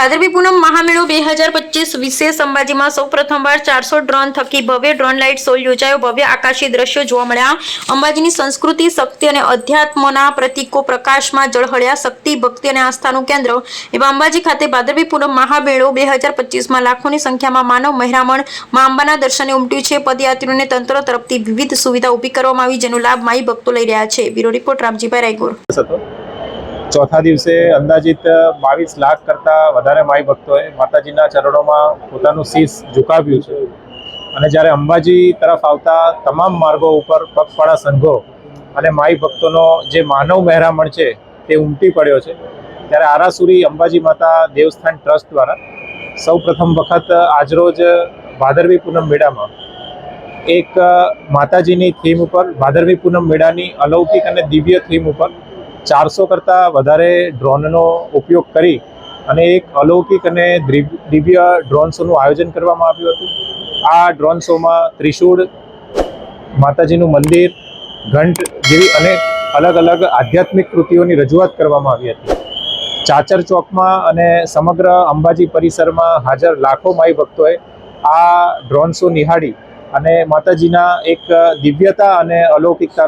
ભાદરવી પૂનમ મહામેળો બે હજાર પચીસ વિશેષ અંબાજીમાં સૌ પ્રથમવાર ચારસો ડ્રોન થકી ભવ્ય ડ્રોન લાઇટ શો યોજાયો. ભવ્ય આકાશી દ્રશ્યો જોવા મળ્યા. અંબાજીની સંસ્કૃતિ, શક્તિ અને અધ્યાત્મના પ્રતીકો પ્રકાશમાં ઝળહળ્યા. શક્તિ, ભક્તિ અને આસ્થાનું કેન્દ્ર. એવા અંબાજી ખાતે ભાદરવી પૂનમ મહામેળો બે હજાર પચીસમાં લાખોની સંખ્યામાં માનવ મહેરામણ મા અંબાના દર્શને ઉમટ્યું છે. પદયાત્રીઓને તંત્ર તરફથી વિવિધ સુવિધા ઊભી કરવામાં આવી, જેનો લાભ માઈ ભક્તો લઈ રહ્યા છે. Bureau report, Ramjibhai Raygor. ચોથા દિવસે અંદાજિત બાવીસ લાખ કરતાં વધારે માઈ ભક્તોએ માતાજીના ચરણોમાં પોતાનું શીશ ઝુકાવ્યું છે. અને જ્યારે અંબાજી તરફ આવતા તમામ માર્ગો ઉપર પગપાળા સંઘો અને માઈ ભક્તોનો જે માનવ મહેરામણ છે તે ઉમટી પડ્યો છે. ત્યારે આરાસુરી અંબાજી માતા દેવસ્થાન ટ્રસ્ટ દ્વારા સૌ પ્રથમ વખત આજરોજ ભાદરવી પૂનમ મેળામાં એક માતાજીની થીમ ઉપર, ભાદરવી પૂનમ મેળાની અલૌકિક અને દિવ્ય થીમ ઉપર ચારસો કરતાં વધારે ડ્રોનનો ઉપયોગ કરી અને એક અલૌકિક અને દિવ્ય ડ્રોન શોનું આયોજન કરવામાં આવ્યું હતું. આ ડ્રોન શોમાં ત્રિશૂળ માતાજીનું મંદિર, ઘંટ જેવી અનેક અલગ અલગ આધ્યાત્મિક કૃતિઓની રજૂઆત કરવામાં આવી હતી. ચાચર ચોકમાં અને સમગ્ર અંબાજી પરિસરમાં હાજર લાખો માઈ ભક્તોએ આ ડ્રોન શો નિહાળી અને માતાજીના એક દિવ્યતા અને અલૌકિકતા